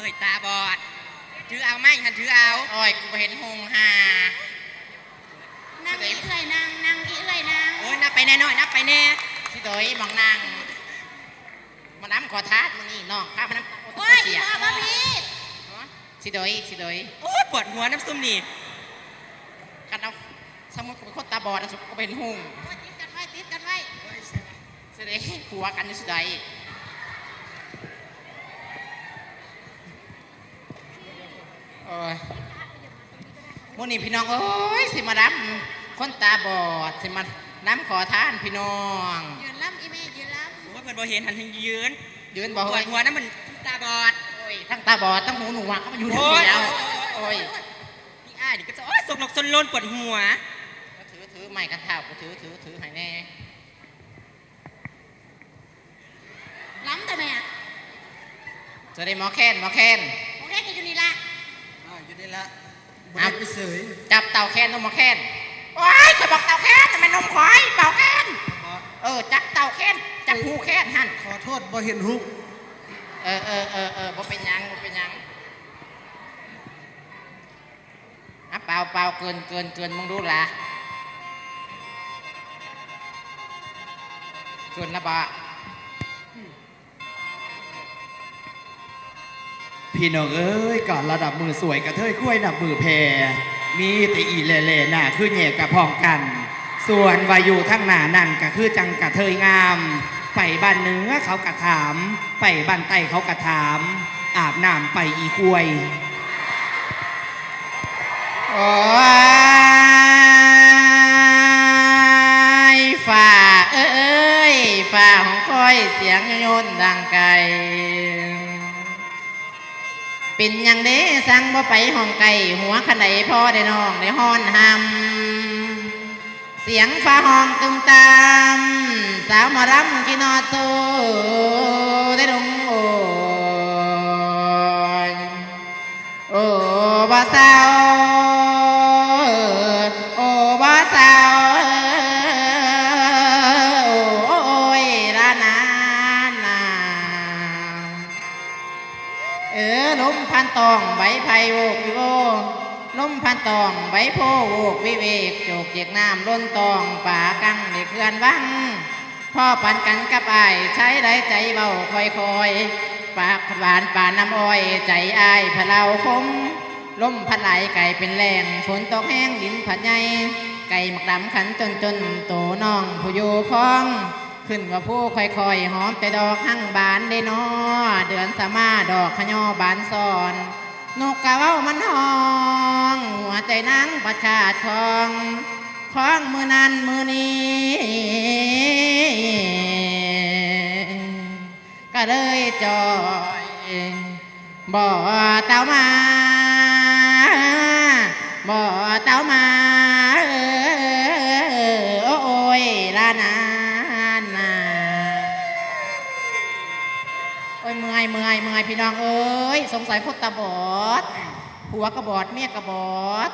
เอ้ยตาบอด ถือเอาไหมฉันถือเอาโอ้ยกูบ่เห็นหงหานั่งอีเอื่อยนางนั่งอีเอื่อยนางโอ้ยนับไปแน่น้อยนับไปแน่สิโดยมองนางมาน้ำขอทาดมันนี่น้องข้ามาน้ำโอ้ยเสีอียพ่อบ่พี่สิโดยสิโดยโอ้ยปวดหัวน้ำซุ่มนี่กันเอาสมมติกูเป็นคนตาบอดนะสมมติกูเป็นหงโอ้ยติดกันไว้ติดกันไว้ สิเดยผัวกันอยู่สิใด โอ้ยมื่อนี้พี่น้องเอ้ยสิมาดำคนตาบอดสิมาน้ำขอทานพี่น้องยืนล้ำอีแม่ยืนล้โอ้ยเพิ่นบ่เห็นหันทางยืนยืนปบอกวว่าดหัวน้ำมันตาบอดโอ้ยทั้งตาบอดทั้งหูหนวกเขามาอยู่โอ้ที่ยเดียวโอ้ยนี่อ้ายนี่ก็จะโอ้ยสกนกสนโลนปวดหัวถือถือไม้กันเท้ากูถือถือถือให้แน่ำล้ำแต่แม่จะได้หมอแค้นหมอแค้นโอเคก็อยู่นี่ละอ่าอยู่นี่ละ ครับ่บได้ไปเสยจับเต่าแค้นนมหมอแค้นโอ้ยเคยบอกเต่าแค้นแต่มันนมควายเต่าแค้นบ่เออ จับเต่าแค้นจับหูแค้นหันขอโทษบ่เห็นฮุกเออเออเออเออบ่เป็นหยังบ่เป็นหยังอะเปล่าเปล่าเกินเกินเกินมึงดูล่ะเกินนะบ่ พี่น้องเอ้ยก่อนระดับมือสวยกระเทยคุ้ยนับมือแพรมีแต่อีเล่เล่หน้าคือแย่กระพองกัน ส่วนวายุทั้งหน้านั่นก็คือจังกระเทยงาม ไปบ้านเนื้อเขากระถาม ไปบ้านใต้เขากระถาม อาบน้ำไปอีควยโอ้ยฝ่าเอ้ยฝ่าของค่อยเสียงโยนดังไกล เป็นอยังเด้สั่งบ่ไปห้องไก่หัวขนไดพ่อได้น้องได้ฮ้อนหำเสียงฟ้าห้องตึมตามสาวมารำกินอโตได้ดงโอยโอ้บ่สาว ตองใบไผ่โวกวิโวลมพันตองใบโพโวกวิเวกโจกเจียกน้ำล้นตองป่ากังในเขื่อนวังพ่อปันกันกับอายใช้ได้ใจเบาคอยคอยๆปากหวานป่าน้ำอ้อยใจอายพะเลาคมล้มพัดไหลไก่เป็นแรงฝนตกแห้งดินผัดใหญ่ไก่หมักดำขันจนจนโตน้องผู้อยู่คลอง ขึ้นว่าผู้ค่อยๆหอมแต่ดอกหั่งบานได้นอเดือนสมาดอกขยอบานซอนนกกะเว้ามันห้อง หัวใจนางประชาทองคล้องมือนั้นมือนี้ก็เลยจอยบ่เต้ามาบ่เต้ามาเอ เมื่อยเมื่อยพี่น้องเอ้ยสงสัยคนตาบอดผัวกระบอดเมียกระบอด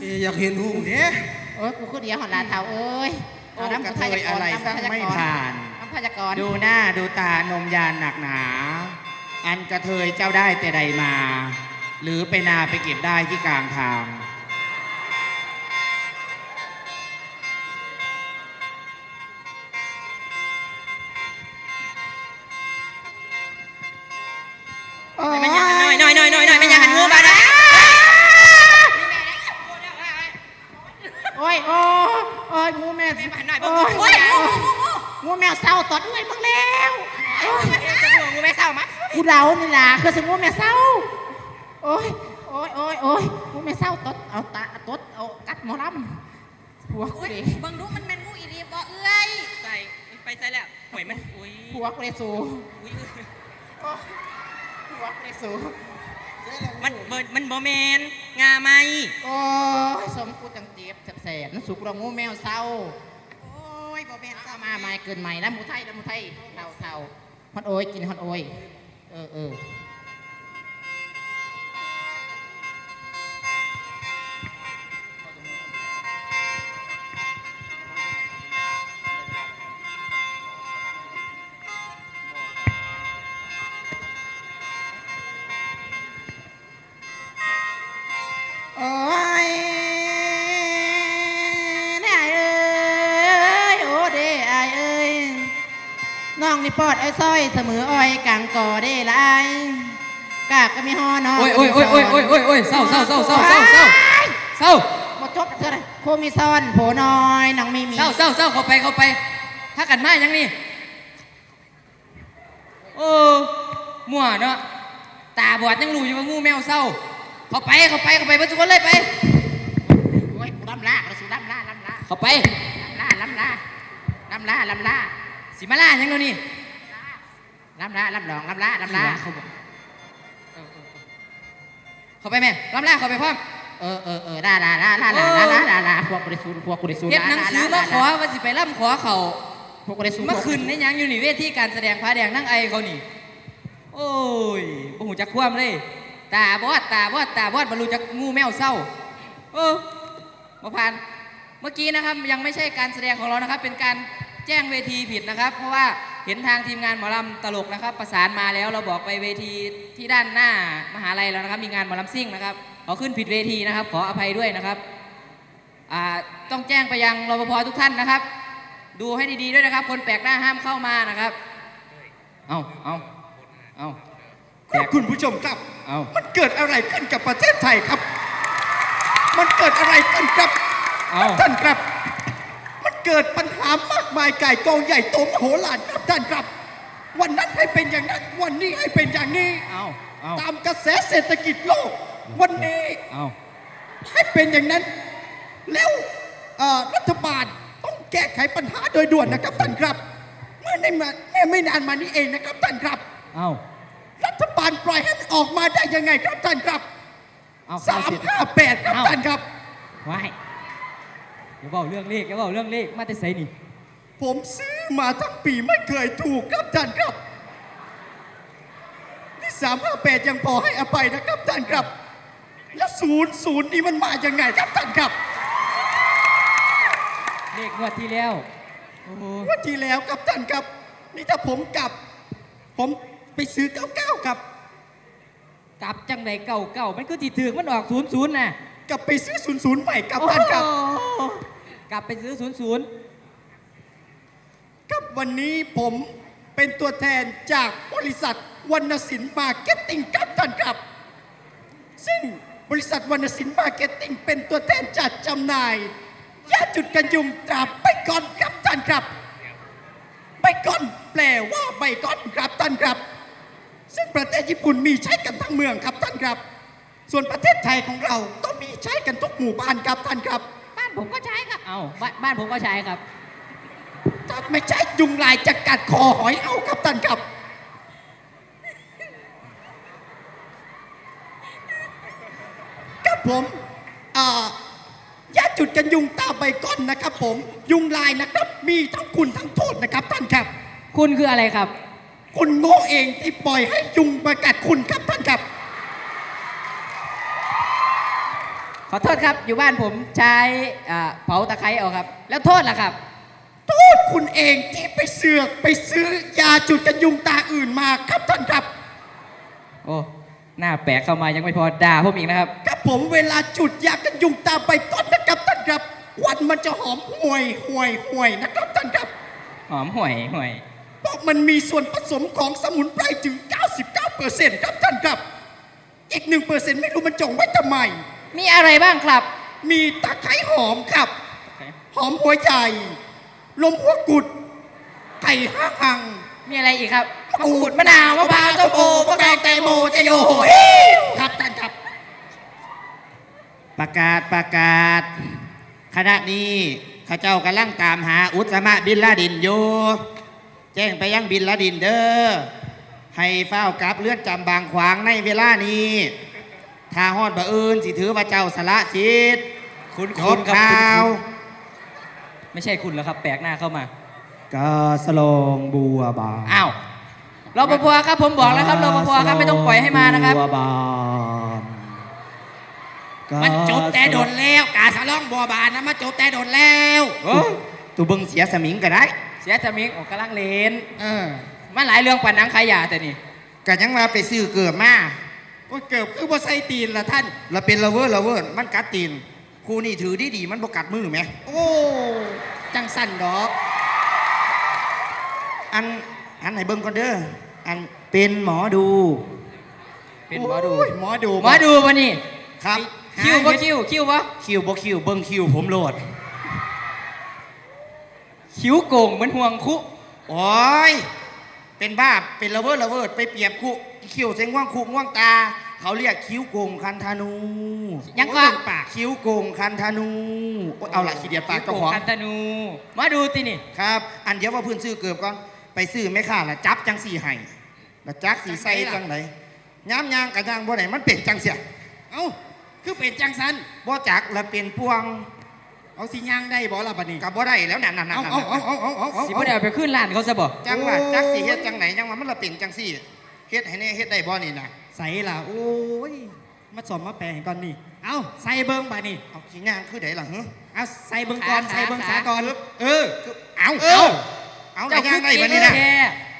เอ้ยอยากเห็นฮุกเนี่ยโอ้ยกูคือเดียวหอนลาเท้าเอ้ยโอ้เอาน้ำกระกูเททายยากอะไรรน้ำสั่งพยากรไม่ผ่านน้ำพยากรดูหน้าดูตานมยานหนักหนา อันกระเทยเจ้าได้แต่ใดมา หรือไปนาไปเก็บได้ที่กลางทาง โอ้ไม่ยังหันหน่อยหน่อยหน่อยหน่อยหน่อยไม่ยังหันงูบาดนะโอ้ยโอ้ยโอ้ยงูแม่ไม่หันหน่อยโอ้โอ้ยยโอ้ยงูแมวเศร้าตอดเอ้ยมึงแล้วงูไม่เศร้ามั้ยกูเดานี่ล่ะคือสิงูแมวเศร้าโอ้ยโอ้ยโอ้ยโอ้ยงูแมวเศร้าตดเอาตาตดเอากัดหมอลำผัวกูโอ้ยดิบิ่งดูมันเป็นงูอีรีบ่เอื่อยใส่ไปใส่แล้วหวยมันอุ้ยผัวกูเลยสูอุ้ย วกูเลยสูมันเบิดมันบ่แมนงาไหมโอ้ยสมกูจังเจ็บแสบๆนั่นสุกเรางูแมวเศร้าโอ้ยบ่แม่นเอามามาเกินใหม่นะหมูไทยนะหมูไทยเท่าเท่าฮอนโอยกินฮอนโอยเออเออ ไอ้สร้อยเสมออ้อยกลางก่อได้หลายกากก็มีฮอนอโอ้ยโอ้ยโอ้ยโอ้ยโอ้ยโอ้ยโอ้ยเศร้าเศร้าเศร้าเศร้าเศร้าเศร้าเศร้าหมดจบเท่าไหรโคมีซ่อนโผน้อยน้องไม่มีเศร้าเศร้าเศร้าเข้าไปเข้าไป ถ้ากันมายังนี่โอ้มั่วเนาะตาบอดยังรู้อยู่ว่างูแมวเศร้า เข้าไปเข้าไปเข้าไปเพื่อนทุกคนเลยไปโอ้ยกูลำลากระสุนลำลาลำลาเข้าไปลำลาลำลาลำลาลำลาสิมาล่ายังเนาะนี่ ลำลาลำลองลำลาลำลาเขาบอกเออเออเออเข้าไปแม่ลำล่าเข้าไปพร้อมเออเออเออลาลาลาลาลาลาลาลาลาพวกกูได้สูนพวกกูได้สูนเฮ็ดหนังสือมาขอว่าสิไปล่ำขอเขาพวกกูได้สูนเมื่อคืนในยังอยู่นี่เวทีการแสดงพระแดงนั่งไอเขานี่โอ้ยโอ้โหจักความเลย ตาบอดตาบอดตาบอดบรรลุจักงูแมวเศร้าเออมาผ่านเมื่อกี้นะครับยังไม่ใช่การแสดงของเรานะครับ เป็นการแจ้งเวทีผิดนะครับ เพราะว่าเห็นทางทีมงานหมอลำตลกนะครับ ประสานมาแล้วเราบอกไปเวทีที่ด้านหน้ามหาลัยแล้วนะครับ มีงานหมอลำซิ่งนะครับเขาขึ้นผิดเวทีนะครับ ขออภัยด้วยนะครับอ่าต้องแจ้งไปยังรปภทุกท่านนะครับ ดูให้ดีๆด้วยนะครับ คนแปลกหน้าห้ามเข้ามานะครับ เอาเอาเอาครับคุณผู้ชมครับเอามันเกิดอะไรขึ้นกับประเทศไทยครับ มันเกิดอะไรขึ้นครับเอาท่านครับมัน เกิดปัญหามากมายก่ายกองใหญ่โตมโหฬารครับท่านครับ วันนั้นให้เป็นอย่างนั้น วันนี้ให้เป็นอย่างนี้ เอาเอาตามกระแสเศรษฐกิจโลก วันนี้เอาให้เป็นอย่างนั้น แล้วเอ่อรัฐบาลต้องแก้ไขปัญหาโดยด่วนนะครับท่านครับ เมื่อในมาแม่ไม่นานมานี้เองนะครับท่านครับเอารัฐบาลปล่อยให้มันออกมาได้ยังไงครับท่านครับเอาสามห้าแปดครับเอ้าท่านครับว้าย อย่าบอกเรื่องเลขอย่าบอกเรื่องเลขมาแต่ใส่นี่ผมซื้อมาทั้งปีไม่เคยถูกครับท่านครับนี่สามห้าแปดยังพอให้อภัยนะครับท่านครับ แล้วศูนย์ศูนย์นี่มันมายังไงครับท่านครับเลขงวดที่แล้วโอ้โหงวันที่แล้วครับท่านครับ นี่ถ้าผมกลับ ผมไปซื้อเก้าเก้าครับ กลับจังใดเก่าเก่ามันก็จีถือมันออกศูนย์ศูนย์น่ะ กลับไปซื้อศูนย์ศูนย์ใหม่ครับท่านครับโอ้โหกลับไปซื้อศูนย์ศูนย์ครับวันนี้ผมเป็นตัวแทนจากบริษัทวรรณสินมาร์เก็ตติ้งครับท่านครับ ซึ่งบริษัทวรรณสินมาร์เก็ตติ้งเป็นตัวแทนจัดจำหน่ายยาจุดกันยุงตราไปก่อนครับท่านครับไปก่อนแปลว่าไปก่อนครับท่านครับ ซึ่งประเทศญี่ปุ่นมีใช้กันทั้งเมืองครับท่านครับ ส่วนประเทศไทยของเราก็มี ใช้กันทุกหมู่บ้านครับท่านครับบ้านผมก็ใช้ครับ เอาบ้านบ้านผมก็ใช้ครับ ถ้าไม่ใช่ยุงลายจะกัดคอหอยเอาครับท่านครับ ครับผมอ่ายาจุดกันยุงตาใบก้อนนะครับ ผมยุงลายนะครับ มีทั้งคุณทั้งโทษนะครับท่านครับ คุณคืออะไรครับ คุณโง่เองที่ปล่อยให้ยุงมากัดคุณครับท่านครับ ขอโทษครับอยู่บ้านผมใช้อ่าเผาตะไคร้เอาครับ แล้วโทษล่ะครับ โทษคุณเองที่ไปเสือกไปซื้อยาจุดกันยุงตาอื่นมาครับท่านครับ โอ้หน้าแปลกเข้ามายังไม่พอด่าผมอีกนะครับ ครับผมเวลาจุดยากันยุงตาใบก้อนนะครับท่านครับควันมันจะหอมห่วยห่วยห่วยนะครับท่านครับ หอมห่วยห่วย เพราะมันมีส่วนผสมของสมุนไพรถึง 99%ครับท่านครับ อีก 1%ไม่รู้มันจงไว้ทำไม มีอะไรบ้างครับ มีตะไคร้หอมครับ หอมหัวใหญ่ลมหัวกุด ไก่ห้าหัง มีอะไรอีกครับมะกรูดมะนาวมะพร้าวส้มโอมะแตงแตงโมจะโยโหยครับท่านครับ ประกาศประกาศ ขณะนี้ข้าเจ้ากำลังตามหาอุตสมะบินลาดินอยู่ แจ้งไปยังบินลาดินเด้อให้เฝ้ากลับเลือดจำบางขวางในเวลานี้ ถ้าฮอดบ่อื่นสิถือว่าเจ้าสละสิทธิ์คุณจคุบณครับข่าวไม่ใช่คุณแล้วครับ แปลกหน้าเข้ามากาสลองบัวบานอ้าวรปภครับผมบอกแล้วครับรปภครับไม่ต้องปล่อยให้มานะครับ บัวบานมันจบแต่โดนแล้วกาสะล่องบัวบานนะมาจบแต่โดนแล้วโอ้ตูเบิงเสียสมิงก็ได้ เสียจะมิงออกกำลังเลนเออมันหลายเรื่องปันนังขายาแต่นี่ก็ยังมาไปซื้อเกือบมา โอ้ยเกิดคือว่าใส่ตีนละท่านเราเป็นละเวอร์ละเวอร์มันกัดตีนครูนี่ถือดีดีๆมันบกัดมือไหม โอ้จังสั่นดอก อันอันไหนเบิ่งก่อนเด้ออันเป็นหมอดูเป็นหมอดู โยหมอดูหมอดูปะนี่ครับคิวบ่คิวคิวบ่คิวบ่คิวเบิ่งคิวผมโหลด คิวโกงเหมือนห่วงคุ โอ้ย เป็นบ้า เป็นระเบิดระเบิดไปเปรียบคุ คิ้วเส้นง่วงคุง่วงตา เขาเรียกคิ้วโกงคันธนูยังโอ้ก็เป็นปากคิ้วโกงคันธนูโอ๊ยเอาละขี้เดียดปากเจ้าของคันธนูหมาดูตินี่ครับ อันเดียวว่าเพื้นซื้อเกือบก่อนไปซื้อไม่ค่าละจับจังสี่ให้ละจักสีใส่จังไหนย้ำยางกับยางบ่ไหนมันเป็นจังเสียเอ้าคือเป็นจังสันบ่จักละเป็นพวงเอาสิย่างได้บ่ล่ะบัดนี้กับบ่ได้แล้วนั่นนั่นนั่นเอาเอาเอาเอาเอาเอาสิบ่ได้เอาไปขึ้นร้านเขาซะบ่จังว่าจักสีเฮ็ดจังไหนจังว่ามันละเป็นจังสี่ เฮ็ดให้แน่เฮ็ดได้บ่นี่นะใส่ล่ะโอ้ยมาสอมมาแปลงก่อนนี่ เอาใส่เบิ้งบัดนี้เอาขี้ย่างคือไดล่ะฮะเอาใส่เบิ้งก่อนใส่เบิ้งสาก่อนเออเอาเอเอาอเอาได้ย่างได้บ่นี่นะแค่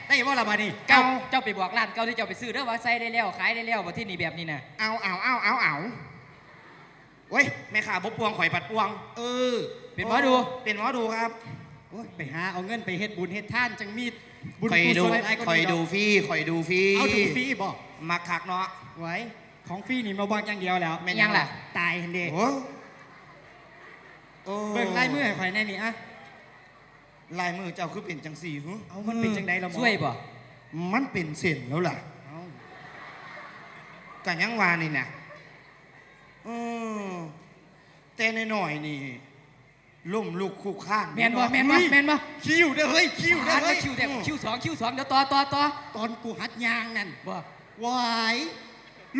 ได้บ่ล่ะบัดนี้เจ้าเจ้าไปบอกร้านเก่าที่เจ้าไปซื้อเด้อว่าใส่ได้แล้วขายได้แล้วบ่ที่นี่แบบนี้น่ะเอาเอาเอาเอาเอาเว้ยแม่ข่าบปวงข่อยปัดปวง เออ เป็นหมอดูเป็นหมอดูครับโอ้ยไปหาเอาเงินไปเฮ็ดบุญเฮ็ดท่านจังมี บุญข่อยกุดูศลอะไรก็ข่อยดีดูดอกฟรีข่อยดูฟรีเอาดูฟรีบ่มาคักเนาะ ไว้ของฟรีนี่มาบางอย่างเดียวแล้วแม่นยังล่ะ ตายเห็นเด้โอ้โอ้เบิ่งลายมือให้ข่อยแน่นี่อะลายมือเจ้าคือเป็นจังสี่หึเอามันเป็นจังไดล่ะหมอช่วยบ่มันเป็นเส้นแล้วล่ะเอากันยังวานี่นะเออแต่หน่อยๆนี่ ล่มลูกคู่ข้านแม่นบ่แม่นบ่แม่นบ่คิวเด้อเฮ้ยคิวเด้อหันเฮ้มายคิวแต่คิวสองคิวสองเดี๋ยวต่อต่อต่อตอนกูหัดยางนั่นบ่วาย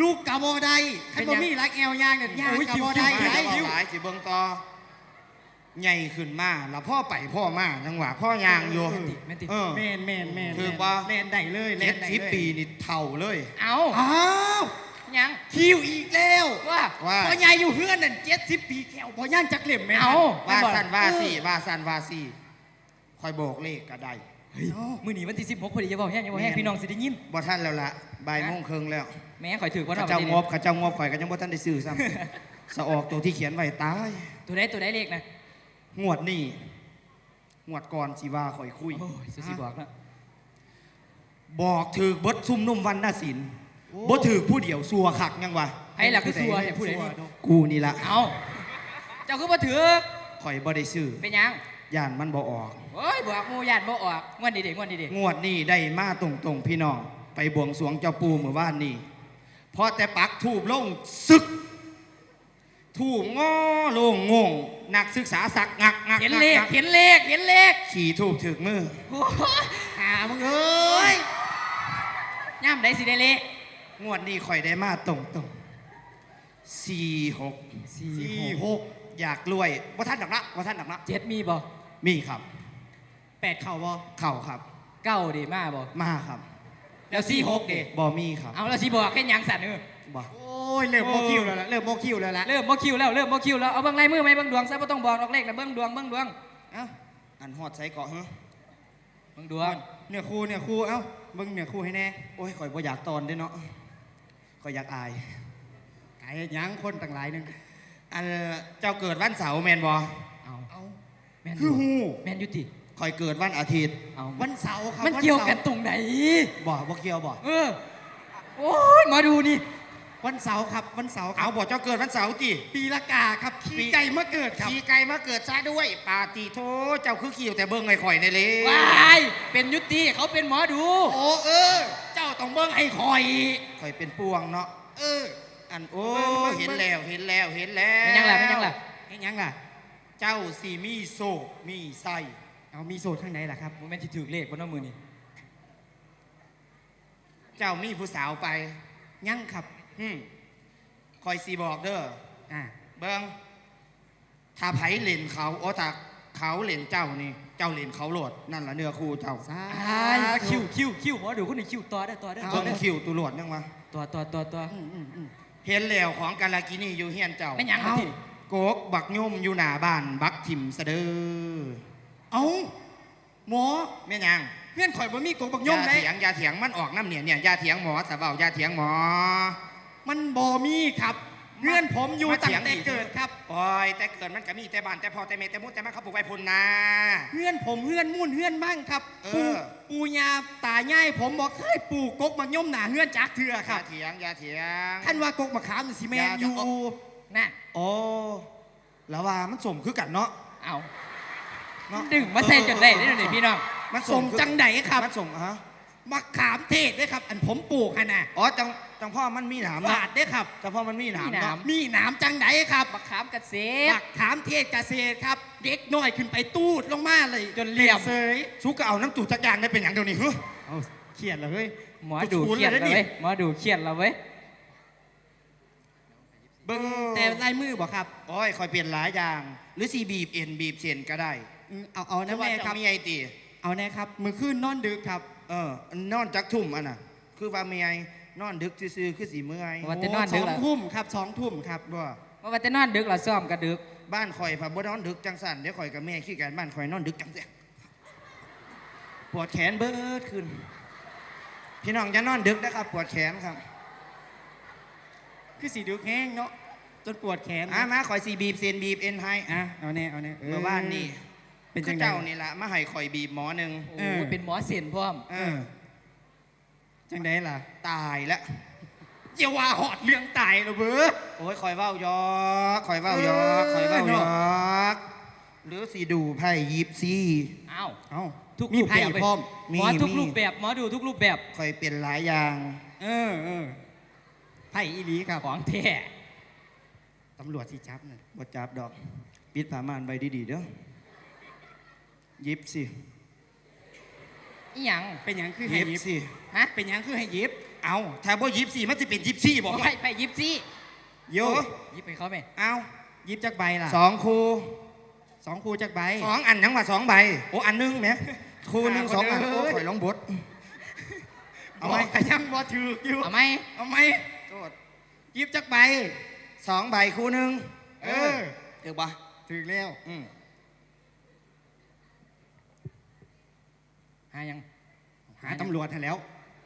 ลูกกะบ่ได้คันเป็นบ่ยังมีรักแอวยางนั่นยางโอ้ยกะคิวบ่ได้คิวได้ได้คิวหลายสิเบิ่งต่อใหญ่ขึ้นมาแล้วพ่อไปพ่อมาจังหวะพ่อยางอยู่แม่นติแม่นติเออแม่นแม่นแม่นถือว่าแล่นได้เลยแล่เจ็ดนได้สิบเลยปีนี่เท่าเลย เอาอ้าว ยังคิวอีกแล้วว่าว่า พ่อใหญ่อยู่เฮือนนั่น70ปีแขวบ่ย่างจักเล่มแม่นเอาว่าแม่นบ่สันว่าสี่ว่าสันว่าสี่คอยบอกเลขก็ได้เฮ้ยมื้อนี้วันที่16พอดีอย่าบอกแห้งอย่าบอกแห้งพี่น้องสิได้ยินบ่ท่านแล้วล่ะบ่ายโมงครึ่งแล้วแม่ข่อยถือว่าข้าเนาะเจ้าวันงนี้บข้าเจ้างบข่อยก็ยังบ่ท่านได้ซื้อซ้ำสะออกตัวที่เขียนไว้ตายตัวใดตัวใดเลขนะงวดนี่งวดก่อนสิว่าข่อยคุยโอ้ยสิสิบอกนะบอกถือเบดซุ่มนุ่มวันน่าสิน บ่ถือผู้เดียวสัวคักยังวะให้ล่ะคือสัวเนี่ยผู้ใดนี่กูนี่ละเอาเจ้าคือบ่ถือข่อยบ่ได้ซื้อเป็นหยังย่านมันบ่ออกโอ้ยบอกหมู่ญาติบ่ออกงวดนี้เด้งวดนี้เด้งวดนี้ได้มาตรงๆพี่น้อง ไปบวงสรวงเจ้าปู่เมื่อวานนี้พอแต่ปักทูบลงซึก ทูบงอลงงงนักศึกษาสักงักงักเห็นงักเลขงักเห็นเลขเห็นเลขขี่ทูบถึกมือโอ้ยหามึงเอ้ยย่ำได้สิได้เลข งวดนี้ข่อยได้มาตรงๆสี่หกสี่สี่หกอยากรวยว่าท่านดักละว่าท่านดักละเจ็ดมีบ่มีครับแปดเข่าบ่เข่าครับเก้าดิมาบ่มาครับ แล้วสี่หกดิบอมีครับเอาแล้วสิบอกแค่หยังสั่นเออบ่โอ้ยเริ่มโมคิวแล้วล่ะเริ่มโมคิวแล้วล่ะเริ่มบ่คิวแล้วเริ่มบ่คิวแล้วเอาเบิ่งลายมือไหมเบิ่งดวงซะบ่ต้องบอกดอกเลขนะเบิ่งดวงเบิ่งดวงเอ้าอันฮอดใส่เกาะฮะเบิ่งดวงเนี่ยครูเนี่ยครูเอ้าเบิ่งเนี่ยครูให้แน่โอ้ยข่อยบ่อยากตอนเด้เนาะ ข่อยอยากอายไก่ยังคนต่างหลายหนึงอันเจ้าเกิดวันเสาร์แมนบอเอาเอาแม่นคืออยู่ฮู้แม่นอยู่ติข่อยเกิดวันอาทิตย์เอาวันเสาร์ครับมันวัเกี่ยวสาร์กันตรงไหน บ่บ่เกี่ยวบ่เออ โอ้ยมาดูนี่ วันเสาร์ครับวันเสาร์คเอารับบ่เจ้าเกิดวันเสาร์ติปีละกาครับขี่ปี ไก่มาเกิดครับ ขี่ไก่มาเกิดซะด้วย ปาติโทเจ้าคือขี่แต่เบิ่งไอ้ข่อยในเลยว้าย เป็นยุติเขาเป็นหมอดู โอ้เออเจ้าต้องเบิ่งให้คอย ข่อยเป็นปวงเนาะ เออ อันโอ้เบิ่งเบิ่ง เห็นแล้วเห็นแล้วเห็นแล้วเป็นยังล่ะเป็นยังล่ะเห็นยังล่ะ เจ้าสีมีโศกมีไส้เอามีโสดข้างในล่ะครับบ่แม่นสิถูกเลขบ่เนาะมื้อนี้เจ้ามีผู้สาวไป ยังครับฮึมคอยสีบอกเด้อ อ่า เบิงถ้าไผเล่นเขา โอ้ถ้าเขาเล่นเจ้านี่เจ้าเล่นเขาโหลดนั่นละเนื้อคู่เจ้าสาอ้ายคิวคิวคิวหมอดูคนนี้คิวต่อได้อต่อได้อต่ต้อนได้อคิวตุโหลดยังวะต่อต่อต่อต่ออืมอืมอืมเห็นแล้วของกาลากินีอยู่เฮียนเจ้าไม่นหยังล่ะที่โกกบักย่มอยู่หน้าบ้านบักทิมสะเด้อเอาหมอแม่นยังเพื่อนข่อยบ่มีกงบักอยมย่าเลยเถียงอยาเถียงมันออกน้ำเนี่ยเนี่ยอยาเถียงหมอสะเบาอยาเถียงหมอ มันบ่มีครับม เงื่อนผมอยู่มาตั้เถีงยงแต่อีกเกิดครับโอ้ยแต่เกิดมันก็มีแต่บ้านแต่พอแต่เมแต่มุดแต่มันเขาปลูกไว้พุ่นนาเงื่อนผมเงื่อนมุ่นเงื่อนมั่งครับเอปูอปูยาตาย่ายผมบอกเคยปลูกกกมักย่อมหนาเงื่อนจักเถื่ออครัย่าบเถียงอย่าเถียงท่านว่ากกมะขามนี่สิแมนอย่าอยู่จะน่ะโอ้แล้วว่ามันสมคือกันเนาะเอาเนาะดึงมาใส่จนได้ได้เลยพี่น้องมันสมจังไดครับมันสมฮะมะขามเทศด้วยครับ อันผมปลูกฮะนะอ๋อจัง จังพ่อมันมีหนามฝาเนาะดด้วยครับ จังพ่อมันมีหนามมีหนาม เนาะมีหนามจังไดครับมะขามเกษตมะรขามเทศเกษตรครับ เด็กน้อยขึ้นไปตูดลงมาเลยจนเหลี่ยม เสยสุกก็เอาน้ำตูจักรยานได้เป็นอย่างเดียวนี่ฮึเอาเครียดเลยเฮ้ยหมอดูเครียดกูแล้วชูนเลยนะนี่เว้ยหมอดูเครียดแล้วเว้ย เบิ้งแต่ลายมือบอกครับโอ้ยคอยเปลี่ยนหลายอย่าง หรือสีบีบเอ็นบีบเชนก็ได้อืมเอาเอาแต่นะว่าแม่จะครับ มีไอตีเอาแน่ครับ มือขึ้นนอนดึกครับ เออนอนจักทุ่มอันน่ะ คือว่าเมีย นอนดึกซื่อๆคือสีเมื่อยว่าแต่นอนสดึอกงละทุ่มครับสองทุ่มครับบ่ว่าแต่นอนดึกละซ้อมกระดึก บ้านข่อยพะบ่นอนดึกจังสั่นเดี๋ยวข่อยกับแม่ขี้กันบ้านข่อยนอนดึกจังเสียปวดแขนเบิดขึ้น พี่น้องอย่านอนดึกนะครับ ปวดแขนครับคือสีดึกแห้งเนาะจนปวดแขนอะมาข่อยสีบีบเซนบีบเอ็นให้อะเอาแน่เอาแน่เมื่อวานนี่เป็นจัคืงอไดเจ้านี่ละมาให้ข่อยบีบหมอหนึ่ง โอ้โหเป็นหมอเสียนพร้อม เออ จังไดล่ะ ตายแล้วอย่าว่าหอดเรื่องตายเลยเบ้อโอ้ยข่อยเว้าหยอกข่อยเว้าหยอกข่อยเว้าหยอกหรือสีดูไพ่ยิบซี่เอ้าเอ้าทุกมีรูปไพ่แบบเว้ยพร้อมมีหมอทุกมีรูปแบบหมอดูทุกรูปแบบข่อยเปลี่ยนหลายอย่าง เออเออไพ่อีหลีครับของแท้ตำรวจสิจับน่ะบ่จับดอก ปิดผ้าม่านไว้ดีๆเด้อยิบสิ อีหยังเป็นหยังคือให้ยิบหยิบสิฮะเป็นหยังคือให้หยิบเอาถ้าบ่ยิบสิมันจะเป็นยิบซี่บอกไปว่าไปยิบซี่โยยิบไปเขาไหมเอาหยิบจักใบล่ะสองคูสองคู่จักใบสองอันยังว่าสองใบโอ้อันหนึงแหมคูหนึงอ่าสองอันคนเด้โอ้อข่อยลองบดเอาไหมขยังบ่ถือกอยู่เอาไหมเอาไหมโทษหยิบจักใบสองใบคูหนึงเออเดี๋ยวบ่ถือแล้วอืมหายัง หาตำรวจให้แล้ว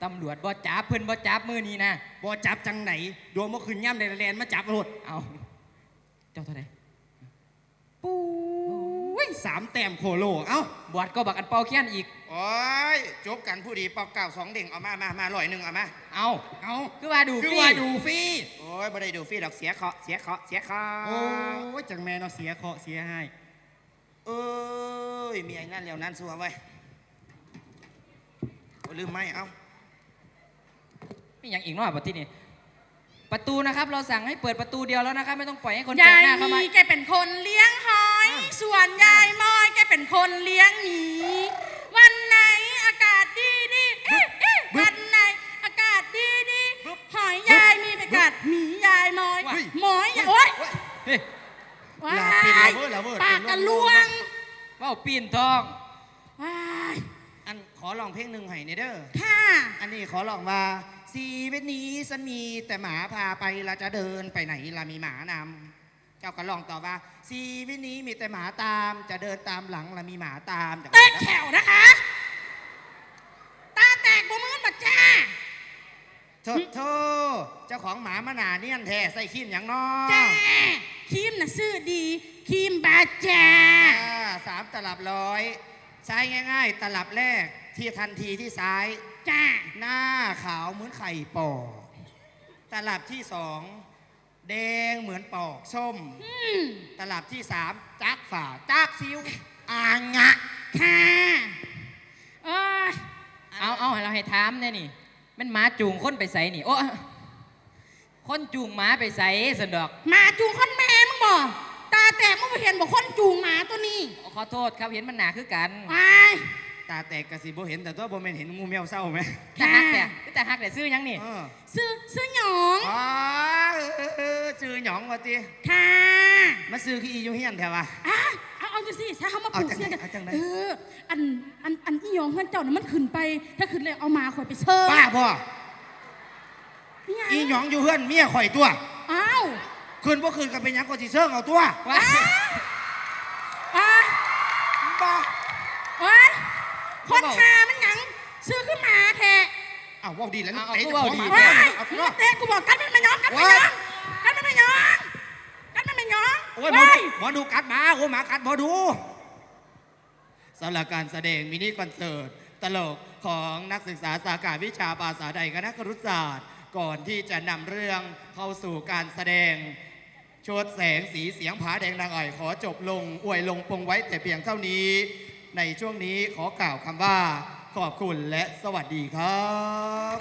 ตำรวจบ่จับเพิ่นบ่จับมือนี้นะบ่จับจังไหนดวงเมื่อคืนย่ำในแลนมาจับรถเอาเจ้าเท่าไหร่ปุ้ยสามแต้มโคโล เอ้าบวชก็บักอันเป่าเคียนอีก โอ้ย จบกันผู้ดีปอกเก่าสองเด้งเอามามามาลอยหนึ่งเอามา เอาเอาคือว่าดูคือฟรีว่าดูฟรีโอ้ยบ่ได้ดูฟรีดอกเสียเคาะเสียเคาะเสียเคาะโอ้ยจังแม่เนาะเสียเคราะห์เสียให้เอ้ยมีไอ้นั่นแล้วนั่นสัวไว้ยโอ้ ลืมไหมเอ้ามีอย่างอีกเนาะบัดที่นี่ประตูนะครับ เราสั่งให้เปิดประตูเดียวแล้วนะครับ ไม่ต้องปล่อยให้คนแปลยากยหน้าเข้ามา มีแกเป็นคนเลี้ยงหอยส่วนยายมอยแกเป็นคนเลี้ยงหมีวันไหนอากาศดีดีเอ๊ะเอ๊ะวันไหนอากาศดีดีหอยยายมีไปกัดหมียายมอยหมอยยายโอ๊ยเฮ้ยว้าลาเป็นยลาเวอร์ลาเวอร์ ปากกระลวงเว้าปีนทองว้ายอั นขอลองเพลงหนึ่งให้เนเด้อค่ะอันนี้ขอลองว่าชีวิตนี้ฉันมีแต่หมาพาไปเราจะเดินไปไหนล่ะมีหมานำเจ้าก็ลองต่อว่าชีวิตนี้มีแต่หมาตาม จะเดินตามหลังล่ะมีหมาตามจากเตะแขวนะคะตาแตกบ่มือนบักจ้าโทษโทษเจ้าของหมามาหนาเนียนแท้ใส่ขี้มอย่างน้อจ้าครีมน่ะซื่อดีครีมบาจ้าอ่าสามตลับร้อย ใช้ง่าย ๆ ตลับแรกที่ทันทีที่ซ้าย จ้า หน้าขาวเหมือนไข่ปอกตลับที่สองแดงเหมือนปอกส้ม อืมตลับที่สามจักฝ่าจักซิวอ่างงะ ค่ะเอ้ยเอาเอาให้เราให้ถามเนี่ยนี่มันหมาจูงคนไปใส่นี่ โอ้คนจูงหมาไปใส่สันดอกหมาจูงคนแม่มึงบอก ตาแตกมึงไปเห็นบอกคนจูงหมาตัวนี้ขอโทษครับเห็นมันหนาคือกันวายตาแตกกระสีโบเห็นแต่ตัวโบเมนเห็นงูแมวเศร้าไหมแต่ฮักแต่แต่ฮักแต่ซื้อยังนี่เออซื้อซื้อหยองอ๋อเออเออซื้อหยองวะตีค่ะมาซื้อขี้อีอยู่เฮียนแถวะอะเอาเอาจังสิถ้าเขามาปลูกเอาจังเสียไหนกันเอาจังไหน เอออันอันอันอีหยองเพื่อนเจ้าน่ะมันขึ้นไป ถ้าขึ้นเลยเอามาข่อยไปเชิญป้าพ่อนี่ไงอีหยองอยู่เฮือนเมียข่อยตัว อ้าว คืนบ่คืนก็เป็นหยังก็สิเชิงเอาตัวว้าอ้าวป้าว้ายคนหามันหยังซื้อขึ้นมาแท้อ้าวเว่าดีแล้วเอาเตะเอาเจ้าของหมาเว้าดีว้ายเอามึเนาะงเตะกูบอกกันมันไม่ยอมกันไม่ยอมกันมันไม่ยอมโอ้ยหมอว้ายหมอดูกัดหมาโอ้ยหมากัดหมอดูสำหรับการแสดงมินิคอนเสิร์ตตลกของนักศึกษาสาขาวิชาภาษาไทยคณะครุศาสตร์ ก่อนที่จะนำเรื่องเข้าสู่การแสดง โชดแสงสีเสียงผาแดงนางอ่อยขอจบลง อวยลงปงไว้แต่เพียงเท่านี้ ในช่วงนี้ขอกล่าวคำว่า ขอบคุณและสวัสดีครับ